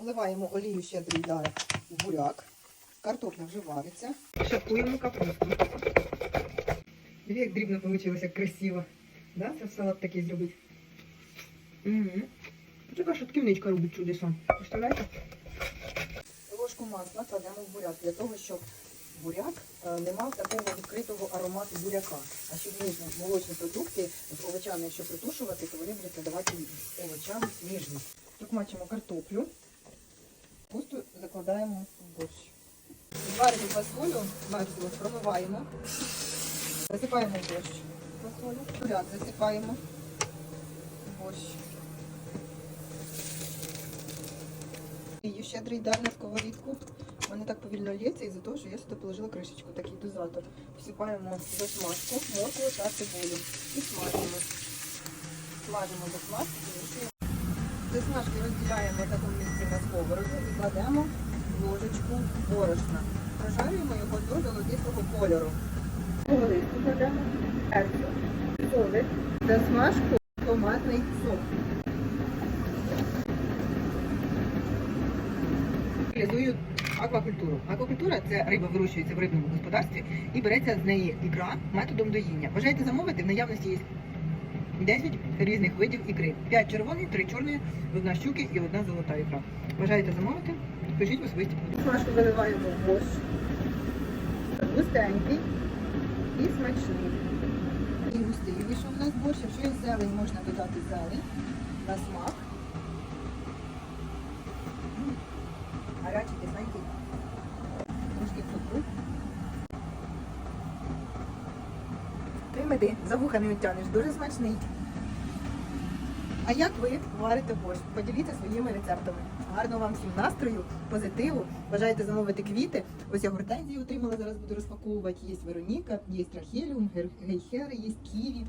Вливаємо олію щедрий дар в буряк. Картопля вже вариться. Шапкуємо капусту. Диви, як дрібно вийшло, як красиво. Да? Це салат такий зробити. Угу. Така шатківничка робить чудеса. Представляєте? Ложку масла кладемо в буряк для того, щоб буряк е, не мав такого відкритого аромату буряка. А щоб молочні продукти з овочами, якщо притушувати, то вони будуть надавати овочам ніжність. Тут мачимо картоплю. Капусту закладаємо в борщ. Зваримо фасолю, мерзлу, промиваємо. Засипаємо в борщ. Фасолю. Буряк засипаємо борщ. І щедрий дар на сковорідку. Вони так повільно лється із-за того, що я сюди положила кришечку, такий дозатор. Всипаємо засмажку, моркву та цибулю. І смажимо. Смажимо засмажку, вирішуємо. Засмажки розділяємо в такому місці на сковороду і кладемо ложечку борошна. Прожарюємо його до золотистого кольору. Листу кладемо, перцю, соли, засмажку, томатний сок. реалізую аквакультуру. Аквакультура це риба вирощується в рибному господарстві і береться з неї ікра методом доїння. Бажаєте замовити? В наявності є 10 різних видів ікри. 5 червоної, 3 чорної, одна щуки і одна золота ікра. Бажаєте замовити? Пишіть особисті. Смажку виливаємо в борщ. Густенький і смачний. І густий вийшов у нас борщ. Якщо є зелень, можна додати зелень на смак. Гарячий, меди, за вуха не відтягнеш, дуже смачний. А як ви варите борщ? Поділіться своїми рецептами. Гарного вам всім настрою, позитиву. Бажаєте замовити квіти. Ось я гортензії отримала, зараз буду розпаковувати. Є Вероніка, є трахеліум, гейхери, є ківі.